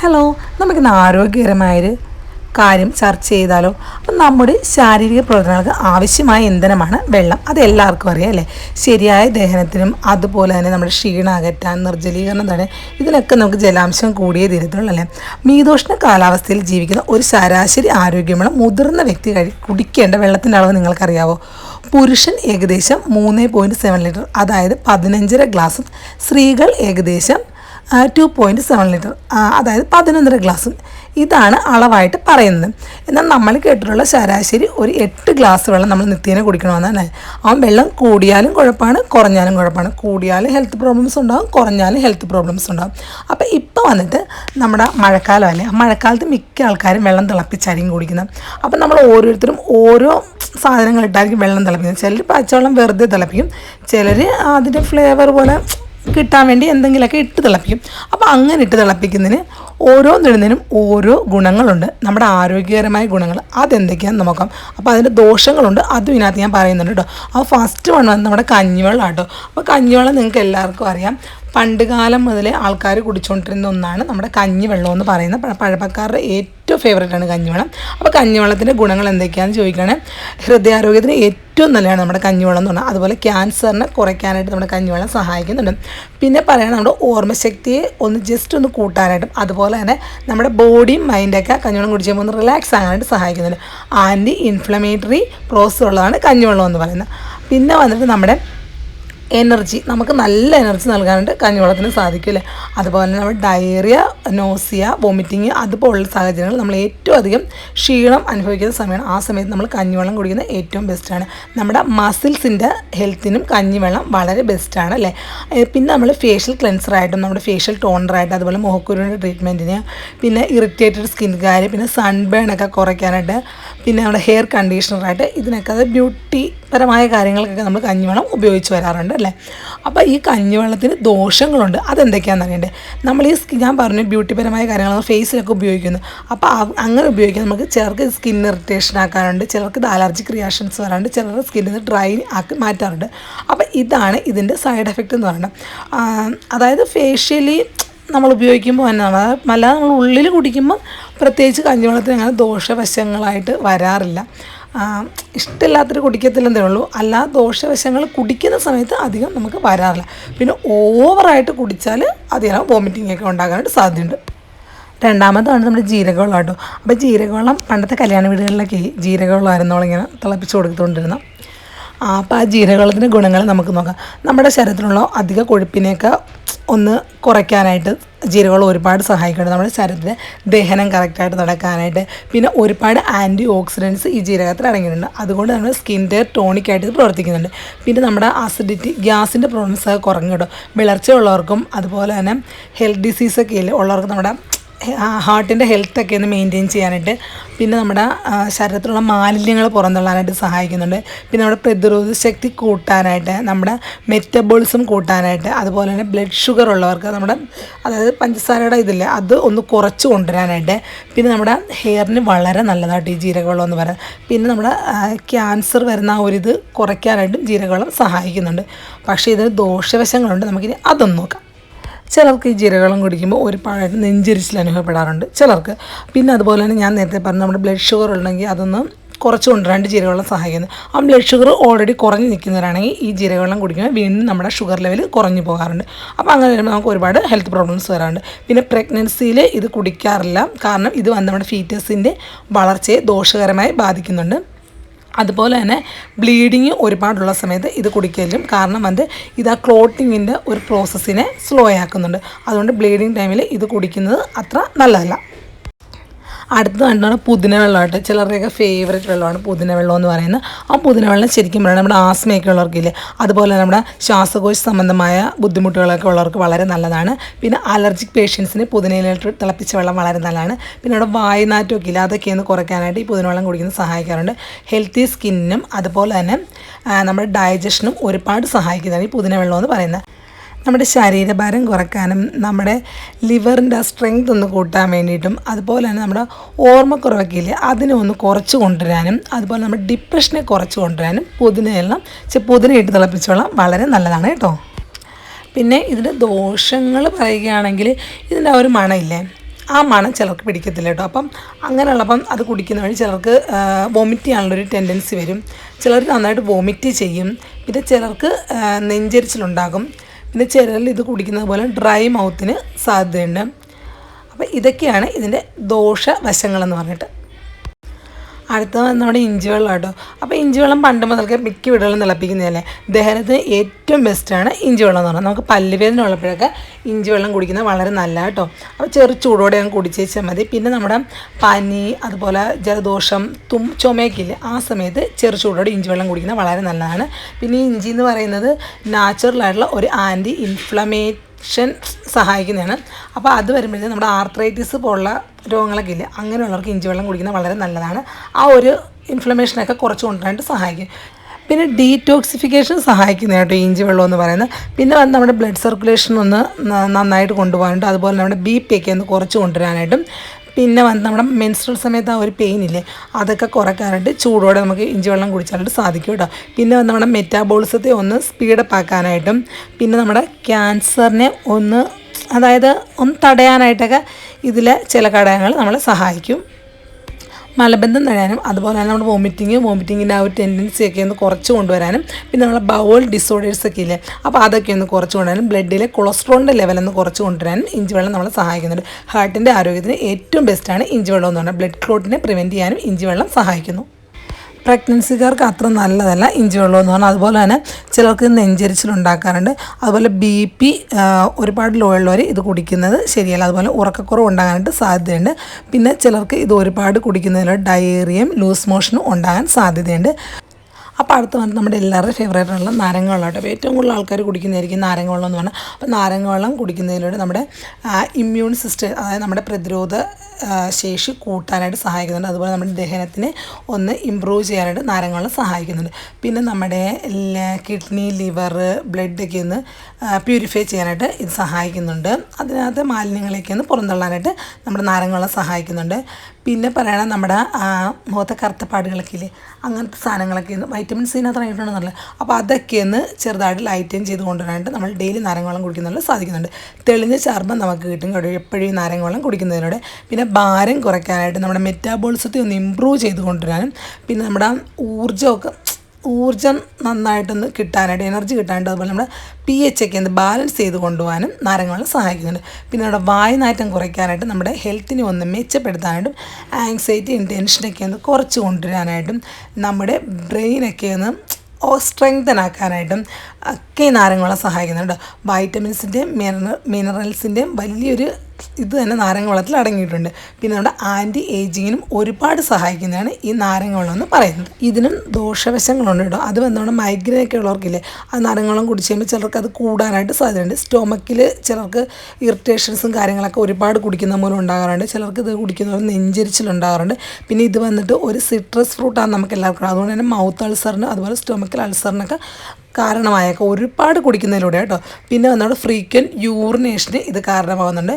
Hello നമുക്കിന്ന് ആരോഗ്യകരമായൊരു കാര്യം ചർച്ച ചെയ്താലോ? അപ്പം നമ്മുടെ ശാരീരിക പ്രവർത്തനങ്ങൾക്ക് ആവശ്യമായ ഇന്ധനമാണ് വെള്ളം. അത് എല്ലാവർക്കും അറിയാം അല്ലേ? ശരിയായ ദഹനത്തിനും അതുപോലെ തന്നെ നമ്മുടെ ക്ഷീണം അകറ്റാൻ നിർജലീകരണം തടയാൻ ഇതിനൊക്കെ നമുക്ക് ജലാംശം കൂടിയേ തീരത്തുള്ളൂ അല്ലേ? മീതോഷ്ണ കാലാവസ്ഥയിൽ ജീവിക്കുന്ന ഒരു ശരാശരി ആരോഗ്യമുള്ള മുതിർന്ന വ്യക്തി കഴി കുടിക്കേണ്ട വെള്ളത്തിന്റെ അളവ് നിങ്ങൾക്കറിയാവോ? പുരുഷൻ ഏകദേശം മൂന്ന് പോയിന്റ് സെവൻ ലിറ്റർ അതായത് പതിനഞ്ചര ഗ്ലാസും സ്ത്രീകൾ ഏകദേശം ടു പോയിന്റ് സെവൻ ലിറ്റർ അതായത് പതിനൊന്നര ഗ്ലാസ് ഇതാണ് അളവായിട്ട് പറയുന്നത്. എന്നാൽ നമ്മൾ കേട്ടിട്ടുള്ള ശരാശരി ഒരു എട്ട് ഗ്ലാസ് വെള്ളം നമ്മൾ നിത്യേന കുടിക്കണമെന്നാണ്. അവൻ വെള്ളം കൂടിയാലും കുഴപ്പമാണ് കുറഞ്ഞാലും കുഴപ്പമാണ്. കൂടിയാലും ഹെൽത്ത് പ്രോബ്ലംസ് ഉണ്ടാകും കുറഞ്ഞാലും ഹെൽത്ത് പ്രോബ്ലംസ് ഉണ്ടാകും അപ്പോൾ ഇപ്പോൾ വന്നിട്ട് നമ്മുടെ മഴക്കാലമല്ലേ ആ മഴക്കാലത്ത് മിക്ക ആൾക്കാരും വെള്ളം തിളപ്പിച്ചായിരിക്കും കുടിക്കുന്നത്. അപ്പോൾ നമ്മൾ ഓരോരുത്തരും ഓരോ സാധനങ്ങളിട്ടായിരിക്കും വെള്ളം തിളപ്പിക്കുന്നത്. ചിലർ പച്ചവെള്ളം വെറുതെ തിളപ്പിക്കും. ചിലർ അതിന്റെ ഫ്ലേവർ പോലെ കിട്ടാൻ വേണ്ടി എന്തെങ്കിലുമൊക്കെ ഇട്ട് തിളപ്പിക്കും. അപ്പോൾ അങ്ങനെ ഇട്ട് തിളപ്പിക്കുന്നതിന് ഓരോ നെടുന്നതിനും ഓരോ ഗുണങ്ങളുണ്ട്. നമ്മുടെ ആരോഗ്യകരമായ ഗുണങ്ങൾ അതെന്തൊക്കെയാണെന്ന് നോക്കാം. അപ്പോൾ അതിന്റെ ദോഷങ്ങളുണ്ട്. അതും ഇതിനകത്ത് ഞാൻ പറയുന്നുണ്ട് കേട്ടോ. അപ്പോൾ ഫസ്റ്റ് വൺ നമ്മുടെ കഞ്ഞിവെള്ളം കേട്ടോ അപ്പോൾ കഞ്ഞിവെള്ളം നിങ്ങൾക്ക് എല്ലാവർക്കും അറിയാം. പണ്ട് കാലം മുതലേ ആൾക്കാർ കുടിച്ചുകൊണ്ടിരുന്ന ഒന്നാണ് നമ്മുടെ കഞ്ഞിവെള്ളം എന്ന് പറയുന്ന പഴപ്പക്കാരുടെ ഏറ്റവും ഫേവറേറ്റ് ആണ് കഞ്ഞിവെള്ളം. അപ്പോൾ കഞ്ഞിവെള്ളത്തിന്റെ ഗുണങ്ങൾ എന്തൊക്കെയാണെന്ന് ചോദിക്കുകയാണെങ്കിൽ ഹൃദയാരോഗ്യത്തിന് ഏറ്റവും നല്ലതാണ് നമ്മുടെ കഞ്ഞിവെള്ളം എന്ന് പറഞ്ഞാൽ. അതുപോലെ ക്യാൻസറിനെ കുറയ്ക്കാനായിട്ട് നമ്മുടെ കഞ്ഞിവെള്ളം സഹായിക്കുന്നുണ്ട്. പിന്നെ പറയുകയാണ് നമ്മുടെ ഓർമ്മശക്തിയെ ഒന്ന് ജസ്റ്റ് ഒന്ന് കൂട്ടാനായിട്ടും അതുപോലെ തന്നെ നമ്മുടെ ബോഡിയും മൈൻഡൊക്കെ കഞ്ഞിവെള്ളം കുടിച്ച് ഒന്ന് റിലാക്സ് ആകാനായിട്ട് സഹായിക്കുന്നുണ്ട്. ആന്റി ഇൻഫ്ലമേറ്ററി പ്രോസസ് ഉള്ളതാണ് കഞ്ഞിവെള്ളം എന്ന് പറയുന്നത്. പിന്നെ വന്നിട്ട് നമ്മുടെ എനർജി നമുക്ക് നല്ല എനർജി നൽകാനായിട്ട് കഞ്ഞിവെള്ളത്തിന് സാധിക്കില്ലേ അതുപോലെ നമ്മൾ ഡയറിയ നോസിയ വോമിറ്റിങ് അതുപോലുള്ള സാഹചര്യങ്ങൾ നമ്മൾ ഏറ്റവും അധികം ക്ഷീണം അനുഭവിക്കുന്ന സമയമാണ്. ആ സമയത്ത് നമ്മൾ കഞ്ഞിവെള്ളം കുടിക്കുന്നത് ഏറ്റവും ബെസ്റ്റാണ് നമ്മുടെ മസിൽസിന്റെ ഹെൽത്തിനും കഞ്ഞിവെള്ളം വളരെ ബെസ്റ്റാണ് അല്ലേ? പിന്നെ നമ്മൾ ഫേഷ്യൽ ക്ലെൻസറായിട്ടും നമ്മുടെ ഫേഷ്യൽ ടോണറായിട്ട് അതുപോലെ മുഖക്കുരുവിന്റെ ട്രീറ്റ്മെന്റിന് പിന്നെ ഇറിറ്റേറ്റഡ് സ്കിൻകാർ പിന്നെ സൺബേൺ ഒക്കെ കുറയ്ക്കാനായിട്ട് പിന്നെ നമ്മുടെ ഹെയർ കണ്ടീഷണറായിട്ട് ഇതിനൊക്കെ അത് ബ്യൂട്ടി പരമായ കാര്യങ്ങൾക്കൊക്കെ നമ്മൾ കഞ്ഞിവെള്ളം ഉപയോഗിച്ച് വരാറുണ്ട് അല്ലേ? അപ്പോൾ ഈ കഞ്ഞിവെള്ളത്തിന് ദോഷങ്ങളുണ്ട്. അതെന്തൊക്കെയാണെന്ന് അറിയണ്ടേ? നമ്മൾ ഈ ഞാൻ പറഞ്ഞു ബ്യൂട്ടിപരമായ കാര്യങ്ങൾ ഫേസിലൊക്കെ ഉപയോഗിക്കുന്നു. അപ്പോൾ അങ്ങനെ ഉപയോഗിക്കാൻ നമുക്ക് ചിലർക്ക് സ്കിൻ ഇറിറ്റേഷൻ ആക്കാറുണ്ട് ചിലർക്ക് ഇത് അലർജിക് റിയാക്ഷൻസ് വരാറുണ്ട് ചിലർക്ക് സ്കിന്നിൽ ഡ്രൈ ആക്കി മാറ്റാറുണ്ട്. അപ്പോൾ ഇതാണ് ഇതിന്റെ സൈഡ് എഫക്റ്റ് എന്ന് പറയുന്നത്. അതായത് ഫേഷ്യലി നമ്മൾ ഉപയോഗിക്കുമ്പോൾ തന്നെ അല്ലാതെ നമ്മൾ ഉള്ളിൽ കുടിക്കുമ്പോൾ പ്രത്യേകിച്ച് കഞ്ഞിവെള്ളത്തിന് അങ്ങനെ ദോഷവശങ്ങളായിട്ട് വരാറില്ല. ആ, ഇഷ്ടമില്ലാത്തൊരു കുടിക്കത്തില്ലെന്നേ ഉള്ളൂ. അല്ലാ ദോഷവശങ്ങൾ കുടിക്കുന്ന സമയത്ത് അധികം നമുക്ക് വരാറില്ല. പിന്നെ ഓവറായിട്ട് കുടിച്ചാൽ അധികം വോമിറ്റിംഗ് ഒക്കെ ഉണ്ടാകാനായിട്ട് സാധ്യതയുണ്ട്. രണ്ടാമതാണ് നമ്മുടെ ജീരകവെള്ളം കേട്ടോ. അപ്പോൾ ജീരകവെള്ളം പണ്ടത്തെ കല്യാണ വീടുകളിലൊക്കെ ജീരകവെള്ളമായിരുന്നു ഇങ്ങനെ തിളപ്പിച്ച് കൊടുത്തുകൊണ്ടിരുന്നത് അപ്പോൾ ആ ജീരകവെള്ളത്തിന്റെ ഗുണങ്ങൾ നമുക്ക് നോക്കാം. നമ്മുടെ ശരീരത്തിലുള്ള അധിക കൊഴുപ്പിനെയൊക്കെ ഒന്ന് കുറയ്ക്കാനായിട്ട് ജീരകവെള്ളം ഒരുപാട് സഹായിക്കുന്നുണ്ട്. നമ്മുടെ ശരീരത്തിന്റെ ദഹനം കറക്റ്റായിട്ട് നടക്കാനായിട്ട്. പിന്നെ ഒരുപാട് ആന്റി ഓക്സിഡൻസ് ഈ ജീരകത്തിൽ അടങ്ങിയിട്ടുണ്ട്. അതുകൊണ്ട് നമ്മുടെ സ്കിന്റെ ടോണിക്കായിട്ട് ഇത് പ്രവർത്തിക്കുന്നുണ്ട്. പിന്നെ നമ്മുടെ അസിഡിറ്റി ഗ്യാസിന്റെ പ്രോബ്ലംസ് ഒക്കെ കുറഞ്ഞു വിളർച്ച ഉള്ളവർക്കും അതുപോലെ തന്നെ ഹെൽത്ത് ഡിസീസൊക്കെ ഉള്ളവർക്ക് നമ്മുടെ ഹാർട്ടിന്റെ ഹെൽത്തൊക്കെ ഒന്ന് മെയിന്റെയിൻ ചെയ്യാനായിട്ട് പിന്നെ നമ്മുടെ ശരീരത്തിലുള്ള മാലിന്യങ്ങൾ പുറന്തള്ളാനായിട്ട് സഹായിക്കുന്നുണ്ട്. പിന്നെ നമ്മുടെ പ്രതിരോധ ശക്തി കൂട്ടാനായിട്ട് നമ്മുടെ മെറ്റബോളിസം കൂട്ടാനായിട്ട് അതുപോലെ തന്നെ ബ്ലഡ് ഷുഗർ ഉള്ളവർക്ക് നമ്മുടെ അതായത് പഞ്ചസാരയുടെ ഇതില്ല അത് ഒന്ന് കുറച്ച് കൊണ്ടുവരാനായിട്ട് പിന്നെ നമ്മുടെ ഹെയറിന് വളരെ നല്ലതായിട്ട് ഈ ജീരകവെള്ളം എന്ന് പറയുന്നത്. പിന്നെ നമ്മുടെ ക്യാൻസർ വരുന്ന ആ ഒരു ഇത് കുറയ്ക്കാനായിട്ടും ജീരകവെള്ളം സഹായിക്കുന്നുണ്ട്. പക്ഷേ ഇതിന് ദോഷവശങ്ങളുണ്ട്. നമുക്കിനി അതൊന്നും നോക്കാം. ചിലർക്ക് ഈ ജീരകവെള്ളം കുടിക്കുമ്പോൾ ഒരു പഴയ നെഞ്ചരിച്ചിൽ അനുഭവപ്പെടാറുണ്ട്. ചിലർക്ക് പിന്നെ അതുപോലെ തന്നെ ഞാൻ നേരത്തെ പറഞ്ഞു നമ്മുടെ ബ്ലഡ് ഷുഗർ ഉണ്ടെങ്കിൽ അതൊന്ന് കുറച്ച് രണ്ട് ജീരകവെള്ളം സഹായിക്കുന്നത് ആ ബ്ലഡ് ഷുഗർ ഓൾറെഡി കുറഞ്ഞ് നിൽക്കുന്നവരാണെങ്കിൽ ഈ ജീരകവെള്ളം കുടിക്കുമ്പോൾ വീണ്ടും നമ്മുടെ ഷുഗർ ലെവൽ കുറഞ്ഞു പോകാറുണ്ട്. അപ്പോൾ അങ്ങനെ വരുമ്പോൾ നമുക്ക് ഒരുപാട് ഹെൽത്ത് പ്രോബ്ലംസ് വരാറുണ്ട്. പിന്നെ പ്രഗ്നൻസിയിൽ ഇത് കുടിക്കാറില്ല. കാരണം ഇത് വന്ന് നമ്മുടെ ഫീറ്റസിന്റെ വളർച്ചയെ ദോഷകരമായി ബാധിക്കുന്നുണ്ട്. അതുപോലെ തന്നെ ബ്ലീഡിങ് ഒരുപാടുള്ള സമയത്ത് ഇത് കുടിക്കലും കാരണം അത് ഇത് ആ ക്ലോട്ടിങ്ങിന്റെ ഒരു പ്രോസസ്സിനെ സ്ലോ ആക്കുന്നുണ്ട്. അതുകൊണ്ട് ബ്ലീഡിങ് ടൈമിൽ ഇത് കുടിക്കുന്നത് അത്ര നല്ലതല്ല. അടുത്ത കണ്ടാണ് പുതിന വെള്ളമായിട്ട് ചിലരുടെയൊക്കെ ഫേവറേറ്റ് വെള്ളമാണ് പുതിന വെള്ളം എന്ന് പറയുന്നത്. ആ പുതിന വെള്ളം ശരിക്കും പറയുന്നത് നമ്മുടെ ആസ്മയൊക്കെ ഉള്ളവർക്കില്ലേ? അതുപോലെ നമ്മുടെ ശ്വാസകോശ സംബന്ധമായ ബുദ്ധിമുട്ടുകളൊക്കെ ഉള്ളവർക്ക് വളരെ നല്ലതാണ്. പിന്നെ അലർജിക് പേഷ്യൻസിന് പുതിനയിലിട്ട് തിളപ്പിച്ച വെള്ളം വളരെ നല്ലതാണ്. പിന്നെ അവിടെ വായുനാറ്റമൊക്കെ ഇല്ല? അതൊക്കെ ഒന്ന് കുറയ്ക്കാനായിട്ട് ഈ പുതിന വെള്ളം കുടിക്കുന്നത് സഹായിക്കാറുണ്ട് ഹെൽത്തി സ്കിന്നിനും അതുപോലെ തന്നെ നമ്മുടെ ഡയജഷനും ഒരുപാട് സഹായിക്കുന്നതാണ് ഈ പുതിന വെള്ളം എന്ന് പറയുന്നത്. നമ്മുടെ ശരീരഭാരം കുറയ്ക്കാനും നമ്മുടെ ലിവറിന്റെ സ്ട്രെങ്ത് ഒന്ന് കൂട്ടാൻ വേണ്ടിയിട്ടും അതുപോലെ തന്നെ നമ്മുടെ ഓർമ്മക്കുറവൊക്കെ ഇല്ലേ അതിനെ ഒന്ന് കുറച്ച് കൊണ്ടുവരാനും അതുപോലെ നമ്മുടെ ഡിപ്രഷനെ കുറച്ച് കൊണ്ടുവരാനും പുതിനയെല്ലാം പുതിനയിട്ട് പുതിന ഇട്ട് തിളപ്പിച്ച വളരെ നല്ലതാണ് കേട്ടോ. പിന്നെ ഇതിന്റെ ദോഷങ്ങൾ പറയുകയാണെങ്കിൽ ഇതിന്റെ ഒരു മണമില്ലേ ആ മണം ചിലർക്ക് പിടിക്കത്തില്ല കേട്ടോ. അപ്പം അങ്ങനെയുള്ളപ്പം അത് കുടിക്കുന്ന വഴി ചിലർക്ക് വോമിറ്റ് ചെയ്യാനുള്ളൊരു ടെൻഡൻസി വരും. ചിലർ നന്നായിട്ട് വോമിറ്റ് ചെയ്യും. പിന്നെ ചിലർക്ക് നെഞ്ചരിച്ചിലുണ്ടാകും. പിന്നെ ചിലരിൽ ഇത് കുടിക്കുന്നത് പോലെ ഡ്രൈ മൗത്തിന് സാധ്യതയുണ്ട്. അപ്പോൾ ഇതൊക്കെയാണ് ഇതിന്റെ ദോഷവശങ്ങളെന്ന് പറഞ്ഞിട്ട് അടുത്ത നമ്മുടെ ഇഞ്ചി വെള്ളം കേട്ടോ. അപ്പോൾ ഇഞ്ചി വെള്ളം പണ്ട് മുതൽക്ക് മിക്ക വീടുകളും തിളപ്പിക്കുന്നതല്ലേ? ദഹനത്തിന് ഏറ്റവും ബെസ്റ്റാണ് ഇഞ്ചി വെള്ളം എന്ന് പറഞ്ഞാൽ. നമുക്ക് പല്ലുവേദന ഉള്ളപ്പോഴൊക്കെ ഇഞ്ചി വെള്ളം കുടിക്കുന്നത് വളരെ നല്ല കേട്ടോ. അപ്പോൾ ചെറു ചൂടോടെ അങ്ങ് കുടിച്ചേച്ചാൽ മതി. പിന്നെ നമ്മുടെ പനി അതുപോലെ ജലദോഷം തും ചുമയൊക്കെ ആ സമയത്ത് ചെറു ചൂടോടെ ഇഞ്ചി വെള്ളം കുടിക്കുന്നത് വളരെ നല്ലതാണ്. പിന്നെ ഇഞ്ചി എന്ന് പറയുന്നത് നാച്ചുറൽ ആയിട്ടുള്ള ഒരു ആന്റി ഇൻഫ്ലമേറ്റ് ഷൻ സഹായിക്കുന്നതാണ്. അപ്പോൾ അത് വരുമ്പോഴത്തേക്കും നമ്മുടെ ആർത്രൈറ്റിസ് പോലുള്ള രോഗങ്ങളൊക്കെ ഇല്ല അങ്ങനെയുള്ളവർക്ക് ഇഞ്ചി വെള്ളം കുടിക്കുന്നത് വളരെ നല്ലതാണ്. ആ ഒരു ഇൻഫ്ലമേഷനൊക്കെ കുറച്ച് കൊണ്ടുവരാനായിട്ട് സഹായിക്കും. പിന്നെ ഡീറ്റോക്സിഫിക്കേഷൻ സഹായിക്കുന്ന കേട്ടോ ഇഞ്ചി വെള്ളം എന്ന് പറയുന്നത്. പിന്നെ വന്ന് നമ്മുടെ ബ്ലഡ് സർക്കുലേഷൻ ഒന്ന് നന്നായിട്ട് കൊണ്ടുപോകാനായിട്ട് അതുപോലെ നമ്മുടെ ബി പി ഒക്കെ ഒന്ന് കുറച്ച് കൊണ്ടുവരാനായിട്ടും പിന്നെ വന്ന് നമ്മുടെ മെൻസ്ട്രൽ സമയത്ത് ആ ഒരു പെയിൻ ഇല്ലേ? അതൊക്കെ കുറയ്ക്കാനായിട്ട് ചൂടോടെ നമുക്ക് ഇഞ്ചി വെള്ളം കുടിച്ചാലായിട്ട് സാധിക്കും കേട്ടോ പിന്നെ നമ്മുടെ മെറ്റാബോളിസത്തെ ഒന്ന് സ്പീഡപ്പ് ആക്കാനായിട്ടും പിന്നെ നമ്മുടെ ക്യാൻസറിനെ ഒന്ന് അതായത് ഒന്ന് തടയാനായിട്ടൊക്കെ ഇതിലെ ചില ഘടകങ്ങൾ നമ്മളെ സഹായിക്കും. മലബന്ധം തടയാനും അതുപോലെ തന്നെ നമ്മുടെ വോമിറ്റിങ് വോമിറ്റിങ്ങിന്റെ ആ ഒരു ടെൻഡൻസി ഒക്കെ ഒന്ന് കുറച്ച് കൊണ്ടുവരാനും പിന്നെ നമ്മുടെ ബൗൾ ഡിസോർഡേഴ്സ് ഒക്കെ ഇല്ലേ അപ്പോൾ അതൊക്കെ ഒന്ന് കുറച്ച് കൊണ്ടുവരാനും ബ്ലഡിലെ കൊളസ്ട്രോളിന്റെ ലെവൽ ഒന്ന് കുറച്ച് കൊണ്ടുവരാനും ഇഞ്ചി വെള്ളം നമ്മളെ സഹായിക്കുന്നുണ്ട്. ഹാർട്ടിന്റെ ആരോഗ്യത്തിന് ഏറ്റവും ബെസ്റ്റാണ് ഇഞ്ചി വെള്ളം എന്ന് പറഞ്ഞാൽ ബ്ലഡ് ക്ലോട്ടിനെ പ്രിവെന്റ് ചെയ്യാനും ഇഞ്ചി വെള്ളം സഹായിക്കുന്നു. പ്രഗ്നൻസിക്കാർക്ക് അത്ര നല്ലതല്ല ഇഞ്ചി വെള്ളം എന്ന് പറഞ്ഞാൽ അതുപോലെ തന്നെ ചിലർക്ക് നെഞ്ചരിച്ചിലുണ്ടാക്കാറുണ്ട്. അതുപോലെ ബി പി ഒരുപാട് ലോ ഉള്ളവർ ഇത് കുടിക്കുന്നത് ശരിയല്ല. അതുപോലെ ഉറക്കക്കുറവ് ഉണ്ടാകാനായിട്ട് സാധ്യതയുണ്ട്. പിന്നെ ചിലർക്ക് ഇത് ഒരുപാട് കുടിക്കുന്നതിലൂടെ ഡയേറിയയും ലൂസ് മോഷനും ഉണ്ടാകാൻ സാധ്യതയുണ്ട്. അപ്പോൾ അടുത്ത വന്നിട്ട് നമ്മുടെ എല്ലാവരുടെയും ഫേവറേറ്റ് ഉള്ള നാരങ്ങ വെള്ളം കേട്ടോ ഏറ്റവും കൂടുതൽ ആൾക്കാർ കുടിക്കുന്നതായിരിക്കും നാരങ്ങ വെള്ളം എന്ന് പറഞ്ഞാൽ. അപ്പോൾ നാരങ്ങ വെള്ളം കുടിക്കുന്നതിലൂടെ നമ്മുടെ ഇമ്മ്യൂൺ സിസ്റ്റം അതായത് നമ്മുടെ പ്രതിരോധ ശേഷി കൂട്ടാനായിട്ട് സഹായിക്കുന്നുണ്ട്. അതുപോലെ നമ്മുടെ ദഹനത്തിന് ഒന്ന് ഇമ്പ്രൂവ് ചെയ്യാനായിട്ട് നാരങ്ങ വെള്ളം സഹായിക്കുന്നുണ്ട്. പിന്നെ നമ്മുടെ കിഡ്നി ലിവർ ബ്ലഡൊക്കെ ഒന്ന് പ്യൂരിഫൈ ചെയ്യാനായിട്ട് ഇത് സഹായിക്കുന്നുണ്ട്. അതിനകത്ത് മാലിന്യങ്ങളൊക്കെ ഒന്ന് പുറന്തള്ളാനായിട്ട് നമ്മുടെ നാരങ്ങ വെള്ളം സഹായിക്കുന്നുണ്ട്. പിന്നെ പറയണം നമ്മുടെ മുഖത്തെ കറുത്ത പാടുകളൊക്കെ ഇല്ലേ അങ്ങനത്തെ സാധനങ്ങളൊക്കെ വൈറ്റമിൻ സിനകത്ത് ഇറങ്ങിയിട്ടുണ്ടെന്നല്ല അപ്പോൾ അതൊക്കെ ഒന്ന് ചെറുതായിട്ട് ലൈറ്റൻ ചെയ്ത് കൊണ്ടുവരാനായിട്ട് നമ്മൾ ഡെയിലി നാരങ്ങ വെള്ളം കുടിക്കുന്നുള്ള സാധിക്കുന്നുണ്ട്. തെളിഞ്ഞ ചർമ്മം നമുക്ക് കിട്ടും എപ്പോഴും നാരങ്ങവെള്ളം നാരങ്ങ വെള്ളം കുടിക്കുന്നതിലൂടെ പിന്നെ ഭാരം കുറയ്ക്കാനായിട്ട് നമ്മുടെ മെറ്റാബോളിസത്തെ ഒന്ന് ഇമ്പ്രൂവ് ചെയ്ത് കൊണ്ടുവരാനും പിന്നെ നമ്മുടെ ഊർജമൊക്കെ ഊർജം നന്നായിട്ടൊന്ന് കിട്ടാനായിട്ട് എനർജി കിട്ടാനായിട്ട് അതുപോലെ നമ്മുടെ പി എച്ച് ഒക്കെ ഒന്ന് ബാലൻസ് ചെയ്ത് കൊണ്ടുപോകാനും നാരങ്ങളെ സഹായിക്കുന്നുണ്ട്. പിന്നെ നമ്മുടെ വായുനാറ്റം കുറയ്ക്കാനായിട്ട് നമ്മുടെ ഹെൽത്തിനെ ഒന്ന് മെച്ചപ്പെടുത്താനായിട്ടും ആങ്സൈറ്റിയും ടെൻഷനൊക്കെ ഒന്ന് കുറച്ച് കൊണ്ടുവരാനായിട്ടും നമ്മുടെ ബ്രെയിനൊക്കെ ഒന്ന് ആക്കാനായിട്ടും ഒക്കെ നാരങ്ങളെ സഹായിക്കുന്നുണ്ട്. വൈറ്റമിൻസിന്റെയും മിനറ മിനറൽസിന്റെയും വലിയൊരു ഇത് തന്നെ നാരങ്ങ വെള്ളത്തിൽ അടങ്ങിയിട്ടുണ്ട്. പിന്നെ നമ്മുടെ ആന്റി ഏജിങ്ങിനും ഒരുപാട് സഹായിക്കുന്നതാണ് ഈ നാരങ്ങ വെള്ളം എന്ന് പറയുന്നത്. ഇതിനും ദോഷവശങ്ങളുണ്ട് കേട്ടോ. അത് വന്നുകൊണ്ട് മൈഗ്രൈൻ ഒക്കെ ഉള്ളവർക്കില്ലേ ആ നാരങ്ങ വെള്ളം കുടിച്ച് കഴിയുമ്പോൾ ചിലർക്ക് അത് കൂടാനായിട്ട് സാധ്യതയുണ്ട്. സ്റ്റൊമക്കിൽ ചിലർക്ക് ഇറിറ്റേഷൻസും കാര്യങ്ങളൊക്കെ ഒരുപാട് കുടിക്കുന്ന മൂലം ഉണ്ടാകാറുണ്ട്. ചിലർക്ക് ഇത് കുടിക്കുന്നവർ നെഞ്ചരിച്ചിലുണ്ടാകാറുണ്ട് പിന്നെ ഇത് വന്നിട്ട് ഒരു സിട്രസ് ഫ്രൂട്ടാണ് നമുക്ക് എല്ലാവർക്കും അതുകൊണ്ട് തന്നെ മൗത്ത് അൾസറിന് അതുപോലെ സ്റ്റൊമക്കിൽ അൾസറിനൊക്കെ കാരണമായേക്കാം. ഒരുപാട് കുടിക്കുന്നതിലൂടെ കേട്ടോ. പിന്നെ വന്നോട് ഫ്രീക്വന്റ് യൂറിനേഷന് ഇത് കാരണമാകുന്നുണ്ട്.